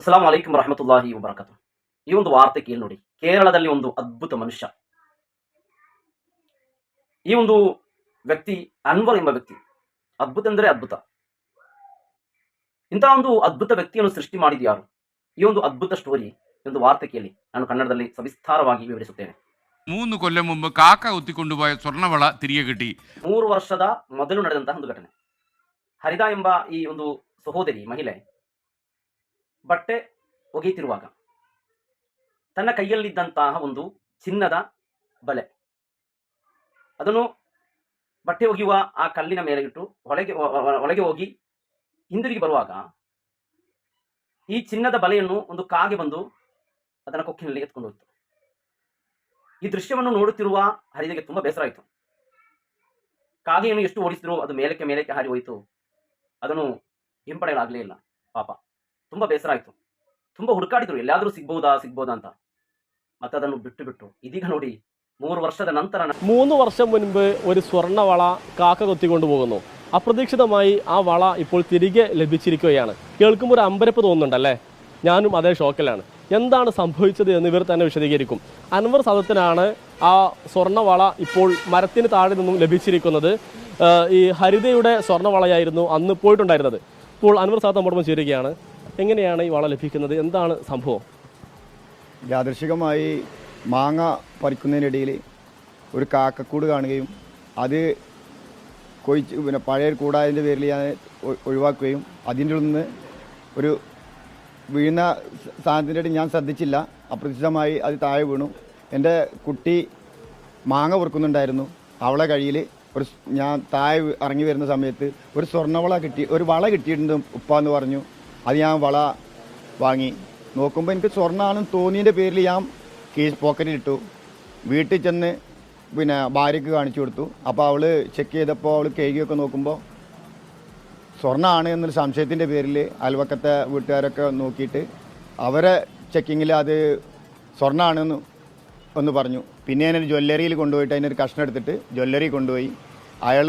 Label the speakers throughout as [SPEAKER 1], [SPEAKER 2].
[SPEAKER 1] ಅಸ್ಸಲಾಂ ವಲೈಕುಂ ರಹಮತುಲ್ಲಾಹಿ ವಬರಕತು ಈ ಒಂದು ವಾರ್ತೆ ಕೇಳಿ ನೋಡಿ ಕೇರಳದಲ್ಲಿ ಒಂದು ಅದ್ಭುತ ಮನುಷ್ಯ ಈ ಒಂದು ವ್ಯಕ್ತಿ ಅನ್ವರ್ ಎಂಬ ವ್ಯಕ್ತಿ ಅದ್ಭುತ ಅಂದರೆ ಅದ್ಭುತ ಇಂತಹ ಒಂದು ಅದ್ಭುತ ವ್ಯಕ್ತಿಯನ್ನು ಸೃಷ್ಟಿ ಮಾಡಿದ ಯಾರು ಈ ಒಂದು ಅದ್ಭುತ ಸ್ಟೋರಿ ಈ ಒಂದು ವಾರ್ತೆ ಕೇಳಿ ನಾನು ಕನ್ನಡದಲ್ಲಿ ಸವಿಸ್ತಾರವಾಗಿ ವಿವರಿಸುತ್ತೇನೆ
[SPEAKER 2] മൂന്ന് കൊല്ലം മുമ്പ് കാക്ക ഒത്തിക്കൊണ്ടുപോയ സ്വർണ്ണവള തിരികെ കിട്ടി
[SPEAKER 1] ಮೂರು ವರ್ಷದ ಮೊದಲು ನಡೆದಂತಹ ಒಂದು ಘಟನೆ ಹರಿದಾ ಎಂಬ ಈ ಒಂದು ಸಹೋದರಿ ಮಹಿಳೆ ಬಟ್ಟೆ ಒಗೆಯುತ್ತಿರುವಾಗ ತನ್ನ ಕೈಯಲ್ಲಿದ್ದಂತಹ ಒಂದು ಚಿನ್ನದ ಬಲೆ. ಅದನ್ನು ಬಟ್ಟೆ ಒಗೆಯುವ ಆ ಕಲ್ಲಿನ ಮೇಲೆ ಇಟ್ಟು ಒಳಗೆ ಒಳಗೆ ಹೋಗಿ ಹಿಂದಿರುಗಿ ಬರುವಾಗ ಈ ಚಿನ್ನದ ಬಲೆಯನ್ನು ಒಂದು ಕಾಗೆ ಬಂದು ಅದನ್ನು ಕೊಕ್ಕಿನಲ್ಲಿ ಎತ್ಕೊಂಡು ಹೋಯಿತು. ಈ ದೃಶ್ಯವನ್ನು ನೋಡುತ್ತಿರುವ ಹರಿದೆಗೆ ತುಂಬಾ ಬೇಸರ ಆಯಿತು. ಕಾಗೆಯನ್ನು ಎಷ್ಟು ಓಡಿಸಿದ್ರು ಅದು ಮೇಲಕ್ಕೆ ಮೇಲಕ್ಕೆ ಹಾರಿ ಹೋಯಿತು. ಅದನ್ನು ಹಿಂಪಡೆಯಲಾಗಲೇ ಇಲ್ಲ, ಪಾಪ. ತುಂಬ ಬೇಸರ ಆಯಿತು ತುಂಬ ಹುಡುಕಾಡಿದ್ರು ಎಲ್ಲಾದರೂ ಸಿಗ್ಬೋದಾ ಸಿಗ್ಬೋದಾ ಅಂತ ಮತ್ತೆ ಅದನ್ನು ಬಿಟ್ಟು ಬಿಟ್ಟು ಇದೀಗ ನೋಡಿ ಮೂರು ವರ್ಷದ ನಂತರ ನ-
[SPEAKER 3] മൂന്ന് വർഷം മുൻപ് ഒരു സ്വർണ്ണവള കാക്ക കൊത്തിക്കൊണ്ടു പോകുന്നു അപ്രതീക്ഷിതമായി ആ വള ഇപ്പോൾ തിരികെ ലഭിച്ചിരിക്കുകയാണ് കേൾക്കുമ്പോൾ ഒരു അമ്പരപ്പ് തോന്നുന്നുണ്ടല്ലേ ഞാനും അതേ ഷോക്കിലാണ് എന്താണ് സംഭവിച്ചത് എന്ന് ഇവർ തന്നെ വിശദീകരിക്കും അൻവർ സദത്തിനാണ് ആ സ്വർണ്ണവള ഇപ്പോൾ മരത്തിന് താഴെ നിന്നും ലഭിച്ചിരിക്കുന്നത് ഏഹ് ഈ ഹരിതയുടെ സ്വർണ്ണവളയായിരുന്നു അന്ന് പോയിട്ടുണ്ടായിരുന്നത് ഇപ്പോൾ അൻവർ സാദത്ത് നമ്മോടൊപ്പം ചേരുകയാണ് എങ്ങനെയാണ് ഈ വള ലഭിക്കുന്നത്? എന്താണ് സംഭവം?
[SPEAKER 4] യാദൃശികമായി മാങ്ങ പറിക്കുന്നതിനിടയിൽ ഒരു കാക്കക്കൂട് കാണുകയും അത് കൊയിച്ച് പിന്നെ പഴയ കൂടാതിന്റെ പേരിൽ ഞാൻ ഒഴിവാക്കുകയും അതിന്റെ ഉള്ളിൽ നിന്ന് ഒരു വീണ സാധനത്തിന്റെ ഇടയിൽ ഞാൻ ശ്രദ്ധിച്ചില്ല. അപ്രതീക്ഷിതമായി അത് താഴെ വീണു. എന്റെ കുട്ടി മാങ്ങ പൊറുക്കുന്നുണ്ടായിരുന്നു. അവളെ കഴിയിൽ ഒരു ഞാൻ താഴെ ഇറങ്ങി വരുന്ന സമയത്ത് ഒരു സ്വർണവള കിട്ടി ഒരു വള കിട്ടിയിട്ടുണ്ട് ഉപ്പ എന്ന് പറഞ്ഞു. അത് ഞാൻ വള വാങ്ങി. നോക്കുമ്പോൾ എനിക്ക് സ്വർണമാണെന്ന് തോന്നിയതിന്റെ പേരിൽ ഞാൻ കേസ് പോക്കറ്റിലിട്ടു വീട്ടിൽ ചെന്ന് പിന്നെ ഭാര്യയ്ക്ക് കാണിച്ചു കൊടുത്തു. അപ്പോൾ അവൾ ചെക്ക് ചെയ്തപ്പോൾ അവൾ കേകിയൊക്കെ നോക്കുമ്പോൾ സ്വർണമാണ് എന്നൊരു സംശയത്തിന്റെ പേരിൽ അയൽവക്കത്തെ വീട്ടുകാരൊക്കെ നോക്കിയിട്ട് അവരെ ചെക്കിങ്ങിൽ അത് സ്വർണമാണെന്ന് ഒന്ന് പറഞ്ഞു. പിന്നെ ഞാനൊരു ജ്വല്ലറിയിൽ കൊണ്ടുപോയിട്ട് അതിനൊരു കഷ്ണം എടുത്തിട്ട് ജ്വല്ലറി കൊണ്ടുപോയി. അയാൾ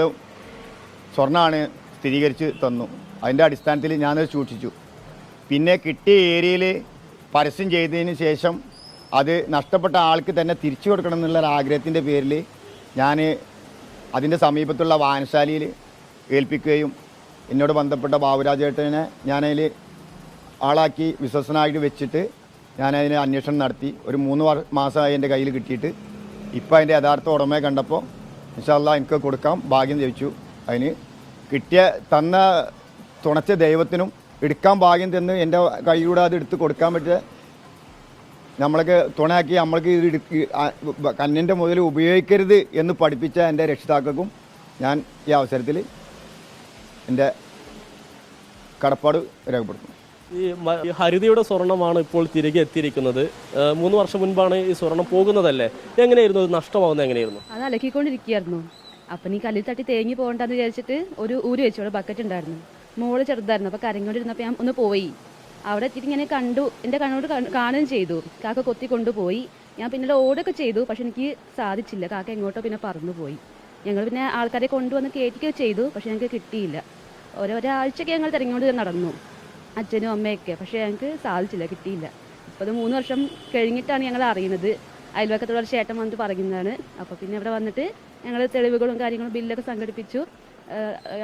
[SPEAKER 4] സ്വർണമാണ് സ്ഥിരീകരിച്ച് തന്നു. അതിന്റെ അടിസ്ഥാനത്തിൽ ഞാനത് സൂക്ഷിച്ചു. പിന്നെ കിട്ടിയ ഏരിയയിൽ പരസ്യം ചെയ്തതിന് ശേഷം അത് നഷ്ടപ്പെട്ട ആൾക്ക് തന്നെ തിരിച്ചു കൊടുക്കണം എന്നുള്ള ആഗ്രഹത്തിന്റെ പേരിൽ ഞാൻ അതിന്റെ സമീപത്തുള്ള വായനശാലയിൽ ഏൽപ്പിക്കുകയും എന്നോട് ബന്ധപ്പെട്ട ബാബുരാജേട്ടനെ ഞാനതിൽ ആളാക്കി വിശ്വസനായിട്ട് വെച്ചിട്ട് ഞാനതിന് അന്വേഷണം നടത്തി. ഒരു മൂന്ന് മാസമായി എന്റെ കയ്യിൽ കിട്ടിയിട്ട്. ഇപ്പോൾ അതിന്റെ യഥാർത്ഥ ഉടമയെ കണ്ടപ്പോൾ ഇൻഷാല്ല എനിക്ക് കൊടുക്കാം ഭാഗ്യം ജയിച്ചു അതിന് കിട്ടിയ തന്ന തുണച്ച ദൈവത്തിനും എടുക്കാൻ ഭാഗ്യം തന്ന് എന്റെ കൈയിലൂടെ അത് എടുത്ത് കൊടുക്കാൻ പറ്റിയ നമ്മൾക്ക് തുണയാക്കി നമ്മൾക്ക് ഇത് എടുക്ക് കന്നിന്റെ കണ്ണിന്റെ മുതൽ ഉപയോഗിക്കരുത് എന്ന് പഠിപ്പിച്ച എന്റെ രക്ഷിതാക്കൾക്കും ഞാൻ ഈ അവസരത്തിൽ എന്റെ കടപ്പാട് രേഖപ്പെടുത്തുന്നു.
[SPEAKER 3] ഈ ഹരിതയുടെ സ്വർണമാണ് ഇപ്പോൾ തിരികെ എത്തിയിരിക്കുന്നത്. മൂന്ന് വർഷം മുൻപാണ് ഈ സ്വർണം പോകുന്നതല്ലേ? എങ്ങനെയായിരുന്നു? നഷ്ടമാവുന്നത് എങ്ങനെയായിരുന്നു?
[SPEAKER 5] അത് അലക്കിക്കൊണ്ടിരിക്കുകയായിരുന്നു. അപ്പം നീ കല്ലിൽ തട്ടി തേങ്ങി പോകണ്ടെന്ന് വിചാരിച്ചിട്ട് ഒരു ഊര് വെച്ചോളൂ ബക്കറ്റ് ഉണ്ടായിരുന്നു. മോൾ ചെറുതായിരുന്നു. അപ്പോൾ കരഞ്ഞോണ്ടിരുന്നപ്പോൾ ഞാൻ ഒന്ന് പോയി. അവിടെ എത്തിയിട്ട് ഇങ്ങനെ കണ്ടു. എന്റെ കണ്ണോട് കാണ്- കാണുകയും ചെയ്തു. കാക്ക കൊത്തി കൊണ്ടുപോയി. ഞാൻ പിന്നീട് ഓടൊക്കെ ചെയ്തു. പക്ഷെ എനിക്ക് സാധിച്ചില്ല. കാക്ക എങ്ങോട്ടോ പിന്നെ പറന്നു പോയി ഞങ്ങൾ പിന്നെ ആൾക്കാരെ കൊണ്ടുവന്ന് കയറ്റിക്കുകയൊക്കെ ചെയ്തു. പക്ഷെ ഞങ്ങൾക്ക് കിട്ടിയില്ല. ഓരോ ഒരാഴ്ചയൊക്കെ ഞങ്ങൾ തിരഞ്ഞുകൊണ്ട് നടന്നു. അച്ഛനും അമ്മയൊക്കെ. പക്ഷെ ഞങ്ങൾക്ക് സാധിച്ചില്ല. കിട്ടിയില്ല. ഇപ്പോൾ അത് മൂന്ന് വർഷം കഴിഞ്ഞിട്ടാണ് ഞങ്ങൾ അറിയുന്നത്. അയൽവക്കത്തുള്ള ഒരു ചേട്ടൻ വന്നിട്ട് പറയുന്നതാണ്. അപ്പോൾ പിന്നെ ഇവിടെ വന്നിട്ട് ഞങ്ങൾ തെളിവുകളും കാര്യങ്ങളും ബില്ലൊക്കെ സംഘടിപ്പിച്ചു.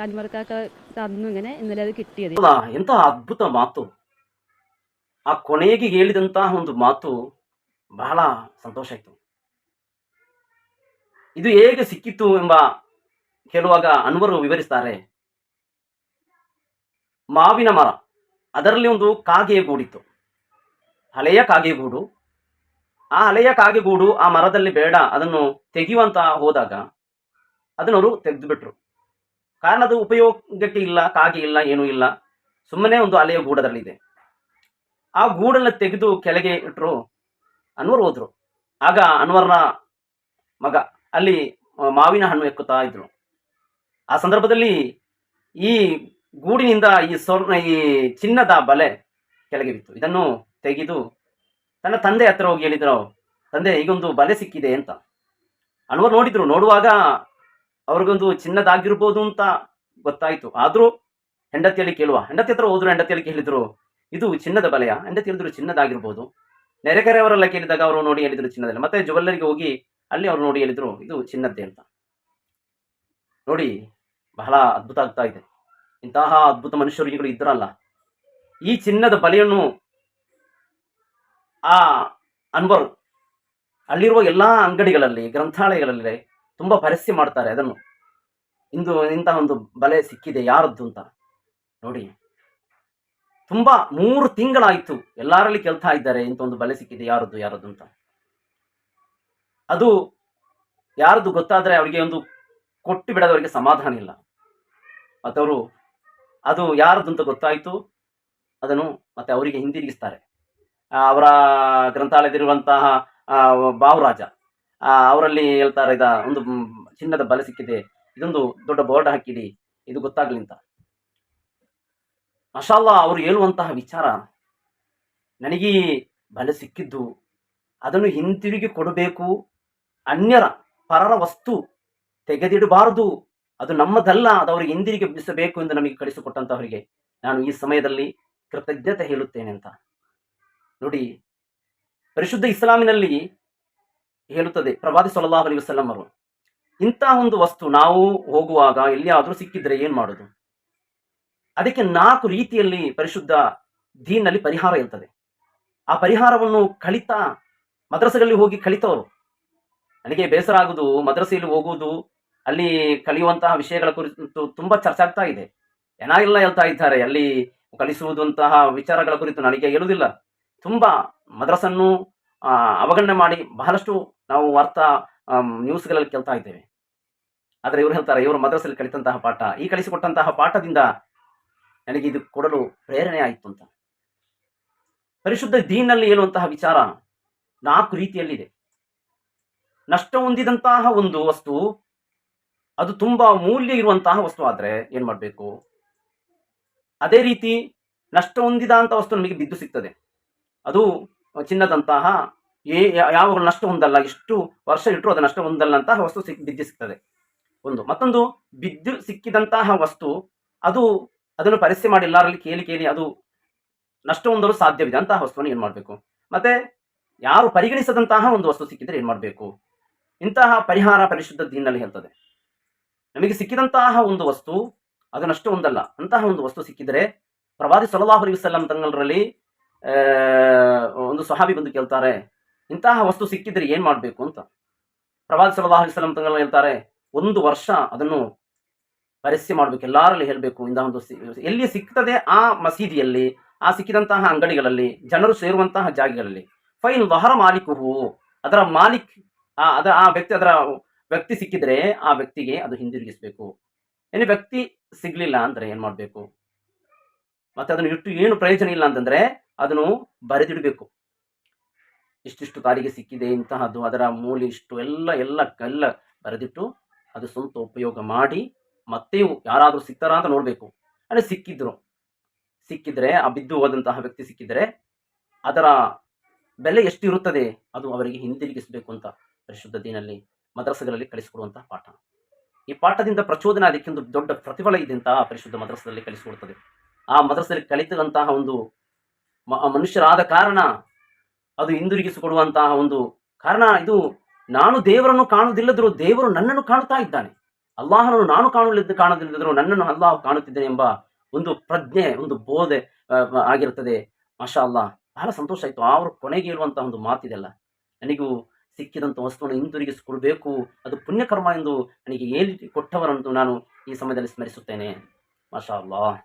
[SPEAKER 5] അന്മർക്കൊക്കെ തന്നു ഇങ്ങനെ ഇന്നലെ അത് കിട്ടിയത്.
[SPEAKER 1] ಎಂತ ಅದ್ಭುತ ಮಾತು ಆ ಕೊನೆಗೆ ಹೇಳಿದಂತಹ ಒಂದು ಮಾತು ಬಹಳ ಸಂತೋಷ ಆಯಿತು ಇದು ಹೇಗೆ ಸಿಕ್ಕಿತು ಎಂಬ ಕೇಳುವಾಗ ಅನ್ವರು ವಿವರಿಸ್ತಾರೆ ಮಾವಿನ ಮರ ಅದರಲ್ಲಿ ಒಂದು ಕಾಗೆ ಗೂಡಿತ್ತು ಹಳೆಯ ಕಾಗೆ ಗೂಡು ಆ ಹಳೆಯ ಕಾಗೆ ಗೂಡು ಆ ಮರದಲ್ಲಿ ಬೇಡ ಅದನ್ನು ತೆಗೆಯುವಂತ ಹೋದಾಗ ಅದನ್ನು ಅವರು ತೆಗೆದುಬಿಟ್ರು ಕಾರಣ ಅದು ಉಪಯೋಗಕ್ಕೆ ಇಲ್ಲ, ಕಾಗೆ ಇಲ್ಲ, ಏನೂ ಇಲ್ಲ. ಸುಮ್ಮನೆ ಒಂದು ಅಲೆಯ ಗೂಡದಲ್ಲಿದೆ. ಆ ಗೂಡನ್ನು ತೆಗೆದು ಕೆಳಗೆ ಇಟ್ಟರು ಅನ್ವರ್ ಹೋದ್ರು. ಆಗ ಅನ್ವರ್ನ ಮಗ, ಅಲ್ಲಿ ಮಾವಿನ ಹಣ್ಣು ಎಕ್ಕುತ್ತಾ ಇದ್ರು. ಆ ಸಂದರ್ಭದಲ್ಲಿ ಈ ಗೂಡಿನಿಂದ ಈ ಸ್ವರ್ಣ, ಈ ಚಿನ್ನದ ಬಲೆ ಕೆಳಗೆ ಬಿತ್ತು. ಇದನ್ನು ತೆಗೆದು ತನ್ನ ತಂದೆ ಹತ್ರ ಹೋಗಿ ಹೇಳಿದ್ರು, ತಂದೆ, ಈಗೊಂದು ಬಲೆ ಸಿಕ್ಕಿದೆ ಅಂತ. ಅನ್ವರ್ ನೋಡಿದ್ರು. ನೋಡುವಾಗ ಅವ್ರಿಗೊಂದು ಚಿನ್ನದಾಗಿರ್ಬೋದು ಅಂತ ಗೊತ್ತಾಯಿತು. ಆದರೂ ಹೆಂಡತಿಯಲ್ಲಿ ಕೇಳುವ. ಹೆಂಡತಿ ಹತ್ರ ಹೋದ್ರು ಹೆಂಡತಿಯಲ್ಲಿ ಕೇಳಿದ್ರು, ಇದು ಚಿನ್ನದ ಬಲೆಯ? ಹೆಂಡತಿ ಹೇಳಿದ್ರು, ಚಿನ್ನದಾಗಿರ್ಬೋದು. ನೆರೆಕೆರೆಯವರೆಲ್ಲ ಕೇಳಿದಾಗ ಅವರು ನೋಡಿ ಹೇಳಿದ್ರು, ಚಿನ್ನದಲ್ಲಿ. ಮತ್ತೆ ಜುವೆಲ್ಲರಿಗೆ ಹೋಗಿ ಅಲ್ಲಿ ಅವ್ರು ನೋಡಿ ಹೇಳಿದ್ರು, ಇದು ಚಿನ್ನದ್ದೇ ಅಂತ. ನೋಡಿ, ಬಹಳ ಅದ್ಭುತ ಆಗ್ತಾ ಇದೆ. ಇಂತಹ ಅದ್ಭುತ ಮನುಷ್ಯರುಗಳು ಇದ್ರಲ್ಲ. ಈ ಚಿನ್ನದ ಬಲೆಯನ್ನು ಆ ಅನ್ವರ್, ಅಲ್ಲಿರುವ ಎಲ್ಲಾ ಅಂಗಡಿಗಳಲ್ಲಿ, ಗ್ರಂಥಾಲಯಗಳಲ್ಲಿ ತುಂಬಾ ಪರಿಸ್ಥಿತಿ ಮಾಡ್ತಾರೆ ಅದನ್ನು. ಇಂದು ಇಂತಹ ಒಂದು ಬಲೆ ಸಿಕ್ಕಿದೆ ಯಾರದ್ದು ಅಂತ ನೋಡಿ. ತುಂಬಾ ಮೂರು ತಿಂಗಳಾಯಿತು ಎಲ್ಲರಲ್ಲಿ ಕೇಳ್ತಾ ಇದ್ದಾರೆ ಇಂಥ ಒಂದು ಬಲೆ ಸಿಕ್ಕಿದೆ ಯಾರದ್ದು ಯಾರದ್ದು ಅಂತ. ಅದು ಯಾರದ್ದು ಗೊತ್ತಾದ್ರೆ ಅವರಿಗೆ ಒಂದು ಕೊಟ್ಟು ಬಿಡದವರಿಗೆ ಸಮಾಧಾನ ಇಲ್ಲ. ಮತ್ತವರು ಅದು ಯಾರದ್ದು ಅಂತ ಗೊತ್ತಾಯಿತು ಅದನ್ನು ಮತ್ತೆ ಅವರಿಗೆ ಹಿಂದಿರುಗಿಸ್ತಾರೆ. ಅವರ ಗ್ರಂಥಾಲಯದಲ್ಲಿರುವಂತಹ ಬಾವುರಾಜ. ಅವರಲ್ಲಿ ಹೇಳ್ತಾರೆ, ಇದ, ಒಂದು ಚಿನ್ನದ ಬಲೆ ಸಿಕ್ಕಿದೆ. ಇದೊಂದು ದೊಡ್ಡ ಬೋರ್ಡ್ ಹಾಕಿಡಿ. ಇದು ಗೊತ್ತಾಗ್ಲಿ ಅಂತ. ಮಶಾಲ್ಲ, ಅವರು ಹೇಳುವಂತಹ ವಿಚಾರ, ನನಗೆ ಬಲೆ ಸಿಕ್ಕಿದ್ದು, ಅದನ್ನು ಹಿಂತಿರುಗಿ ಕೊಡಬೇಕು. ಅನ್ಯರ ಪರರ ವಸ್ತು ತೆಗೆದಿಡಬಾರದು. ಅದು ನಮ್ಮದಲ್ಲ, ಅದು ಅವರಿಗೆ ಹಿಂದಿರುಗಿ ಬಿಡಿಸಬೇಕು ಎಂದು ನಮಗೆ ಕಳಿಸಿಕೊಟ್ಟಂತಹವರಿಗೆ ನಾನು ಈ ಸಮಯದಲ್ಲಿ ಕೃತಜ್ಞತೆ ಹೇಳುತ್ತೇನೆ ಅಂತ. ನೋಡಿ, ಪರಿಶುದ್ಧ ಇಸ್ಲಾಮಿನಲ್ಲಿ ಹೇಳುತ್ತದೆ. ಪ್ರವಾದಿ ಸಲ್ಲಲ್ಲಾಹು ಅಲಿ ವಸಲ್ಲಂ ಅವರು ಇಂತಹ ಒಂದು ವಸ್ತು ನಾವು ಹೋಗುವಾಗ ಎಲ್ಲಿಯಾದರೂ ಸಿಕ್ಕಿದ್ರೆ ಏನ್ ಮಾಡೋದು? ಅದಕ್ಕೆ ನಾಲ್ಕು ರೀತಿಯಲ್ಲಿ ಪರಿಶುದ್ಧ ದೀನ್ನಲ್ಲಿ ಪರಿಹಾರ ಇರ್ತದೆ. ಆ ಪರಿಹಾರವನ್ನು ಕಳಿತ ಮದ್ರಸೆಗಳಲ್ಲಿ ಹೋಗಿ ಕಲಿತವರು, ನನಗೆ ಬೇಸರ ಆಗುವುದು ಮದ್ರಸೆಯಲ್ಲಿ ಹೋಗುವುದು, ಅಲ್ಲಿ ಕಲಿಯುವಂತಹ ವಿಷಯಗಳ ಕುರಿತು ತುಂಬಾ ಚರ್ಚೆ ಆಗ್ತಾ ಇದೆ. ಏನಾಗಿಲ್ಲ ಹೇಳ್ತಾ ಇದ್ದಾರೆ, ಅಲ್ಲಿ ಕಲಿಸುವುದಂತಹ ವಿಚಾರಗಳ ಕುರಿತು ನನಗೆ ಹೇಳುವುದಿಲ್ಲ. ತುಂಬಾ ಮದ್ರಸನ್ನು ಅವಗಣನೆ ಮಾಡಿ ಬಹಳಷ್ಟು ನಾವು ವಾರ್ತಾ ನ್ಯೂಸ್ಗಳಲ್ಲಿ ಕೇಳ್ತಾ ಇದ್ದೇವೆ. ಆದರೆ ಇವರು ಹೇಳ್ತಾರೆ, ಇವರು ಮದ್ರಸಲ್ಲಿ ಕಲಿತಂತಹ ಪಾಠ, ಈ ಕಲಿಸಿಕೊಟ್ಟಂತಹ ಪಾಠದಿಂದ ನನಗೆ ಇದು ಕೊಡಲು ಪ್ರೇರಣೆ ಆಯಿತು ಅಂತ. ಪರಿಶುದ್ಧ ದೀನಲ್ಲಿ ಹೇಳುವಂತಹ ವಿಚಾರ ನಾಲ್ಕು ರೀತಿಯಲ್ಲಿದೆ. ನಷ್ಟ ಹೊಂದಿದಂತಹ ಒಂದು ವಸ್ತು, ಅದು ತುಂಬಾ ಮೌಲ್ಯ ಇರುವಂತಹ ವಸ್ತು ಆದ್ರೆ ಏನು ಮಾಡಬೇಕು? ಅದೇ ರೀತಿ ನಷ್ಟ ಹೊಂದಿದಂತಹ ವಸ್ತು ನಮಗೆ ಬಿದ್ದು ಸಿಗ್ತದೆ. ಅದು ಚಿನ್ನದಂತಹ ಏ ಯಾವಾಗಲೂ ನಷ್ಟ ಹೊಂದಲ್ಲ ಎಷ್ಟು ವರ್ಷ ಇಟ್ಟರು ಅದು ನಷ್ಟ ಹೊಂದಲ್ಲ ಅಂತಹ ವಸ್ತು ಸಿಕ್ ಬಿದ್ದು ಸಿಗ್ತದೆ. ಒಂದು. ಮತ್ತೊಂದು ಬಿದ್ದು ಸಿಕ್ಕಿದಂತಹ ವಸ್ತು ಅದು ಅದನ್ನು ಪರೀಕ್ಷೆ ಮಾಡಿ ಎಲ್ಲರಲ್ಲಿ ಕೇಳಿ ಕೇಳಿ ಅದು ನಷ್ಟ ಹೊಂದಲು ಸಾಧ್ಯವಿದೆ ಅಂತಹ ವಸ್ತುವನ್ನು ಏನು ಮಾಡಬೇಕು? ಮತ್ತೆ ಯಾರು ಪರಿಗಣಿಸದಂತಹ ಒಂದು ವಸ್ತು ಸಿಕ್ಕಿದ್ರೆ ಏನು ಮಾಡಬೇಕು? ಇಂತಹ ಪರಿಹಾರ ಪರಿಶುದ್ಧ ದೀನಲ್ಲಿ ಹೇಳ್ತದೆ. ನಮಗೆ ಸಿಕ್ಕಿದಂತಹ ಒಂದು ವಸ್ತು ಅದು ನಷ್ಟ ಹೊಂದಲ್ಲ. ಅಂತಹ ಒಂದು ವಸ್ತು ಸಿಕ್ಕಿದ್ರೆ ಪ್ರವಾದಿ ಸಲಹಾ ಅಲೈಹಿ ವಸಲ್ಲಂ ತಂಗಳರಲ್ಲಿ ಆ, ಒಂದು ಸಹಾಬಿ ಬಂದು ಕೇಳ್ತಾರೆ, ಇಂತಹ ವಸ್ತು ಸಿಕ್ಕಿದ್ರೆ ಏನ್ ಮಾಡಬೇಕು ಅಂತ. ಪ್ರವಾದಿ ಸಲಹಾ ಅಲೈಹಿ ವಸಲ್ಲಂ ತಂಗಳು ಹೇಳ್ತಾರೆ, ಒಂದು ವರ್ಷ ಅದನ್ನು ಪರಸ್ಯ ಮಾಡಬೇಕು, ಎಲ್ಲರಲ್ಲಿ ಹೇಳಬೇಕು, ಇಂತಹ ಒಂದು ಎಲ್ಲಿ ಸಿಗ್ತದೆ ಆ ಮಸೀದಿಯಲ್ಲಿ, ಆ ಸಿಕ್ಕಿದಂತಹ ಅಂಗಡಿಗಳಲ್ಲಿ, ಜನರು ಸೇರುವಂತಹ ಜಾಗಗಳಲ್ಲಿ. ಫೈನ್ ವಹರ ಮಾಲಿಕುಹು, ಅದರ ಮಾಲಿಕ್, ಆ, ಅದರ, ಆ ವ್ಯಕ್ತಿ, ಅದರ ವ್ಯಕ್ತಿ ಸಿಕ್ಕಿದ್ರೆ ಆ ವ್ಯಕ್ತಿಗೆ ಅದು ಹಿಂದಿರುಗಿಸಬೇಕು. ಏನು ವ್ಯಕ್ತಿ ಸಿಗ್ಲಿಲ್ಲ ಅಂದ್ರೆ ಏನ್ ಮಾಡಬೇಕು? ಮತ್ತೆ ಅದನ್ನು ಇಟ್ಟು ಏನು ಪ್ರಯೋಜನ ಇಲ್ಲ ಅಂತಂದ್ರೆ ಅದನ್ನು ಬರೆದಿಡಬೇಕು. ಇಷ್ಟಿಷ್ಟು ತಾರಿಗೆ ಸಿಕ್ಕಿದೆ ಇಂತಹದ್ದು. ಅದರ ಮೂಲ ಇಷ್ಟು ಎಲ್ಲ ಎಲ್ಲ ಕಲ್ಲ ಬರೆದಿಟ್ಟು ಅದು ಸ್ವಂತ ಉಪಯೋಗ ಮಾಡಿ ಮತ್ತೆ ಯಾರಾದರೂ ಸಿಗ್ತಾರಾ ಅಂತ ನೋಡಬೇಕು. ಅಂದರೆ ಸಿಕ್ಕಿದ್ರು. ಸಿಕ್ಕಿದ್ರೆ, ಆ ಬಿದ್ದು ಹೋದಂತಹ ವ್ಯಕ್ತಿ ಸಿಕ್ಕಿದರೆ ಅದರ ಬೆಲೆ ಎಷ್ಟು ಇರುತ್ತದೆ ಅದು ಅವರಿಗೆ ಹಿಂದಿರುಗಿಸಬೇಕು ಅಂತ ಪರಿಶುದ್ಧ ದಿನಲ್ಲಿ ಮದ್ರಸಗಳಲ್ಲಿ ಕಲಿಸಿಕೊಡುವಂತಹ ಪಾಠ. ಈ ಪಾಠದಿಂದ ಪ್ರಚೋದನೆ ಅದಕ್ಕಿಂತ ದೊಡ್ಡ ಪ್ರತಿಫಲ ಇದೆ ಅಂತ ಪರಿಶುದ್ಧ ಮದ್ರಸದಲ್ಲಿ ಕಲಿಸಿಕೊಡುತ್ತದೆ. ಆ ಮದ್ರಸದಲ್ಲಿ ಕಲಿತದಂತಹ ಒಂದು ಮನುಷ್ಯರಾದ ಕಾರಣ ಅದು ಹಿಂದಿರುಗಿಸಿಕೊಡುವಂತಹ ಒಂದು ಕಾರಣ ಇದು. ನಾನು ದೇವರನ್ನು ಕಾಣುವುದಿಲ್ಲದರೂ ದೇವರು ನನ್ನನ್ನು ಕಾಣುತ್ತಾ ಇದ್ದಾನೆ. ಅಲ್ಲಾಹನನ್ನು ನಾನು ಕಾಣಲಿದ್ದು ಕಾಣದಿಲ್ಲದರೂ ನನ್ನನ್ನು ಅಲ್ಲಾಹ್ ಕಾಣುತ್ತಿದ್ದೇನೆ ಎಂಬ ಒಂದು ಪ್ರಜ್ಞೆ, ಒಂದು ಬೋಧೆ ಆಗಿರುತ್ತದೆ. ಮಾಷಾ ಅಲ್ಲಾಹ್ ಬಹಳ ಸಂತೋಷ ಆಯಿತು. ಅವರು ಕೊನೆಗೆ ಇರುವಂತಹ ಒಂದು ಮಾತಿದೆಲ್ಲ ನನಗೂ ಸಿಕ್ಕಿದಂಥ ವಸ್ತುವನ್ನು ಹಿಂದಿರುಗಿಸಿಕೊಡಬೇಕು. ಅದು ಪುಣ್ಯಕರ್ಮ ಎಂದು ನನಗೆ ಹೇಳಿ ಕೊಟ್ಟವರಂತೂ ನಾನು ಈ ಸಮಯದಲ್ಲಿ ಸ್ಮರಿಸುತ್ತೇನೆ. ಮಾಷಾ ಅಲ್ಲಾಹ್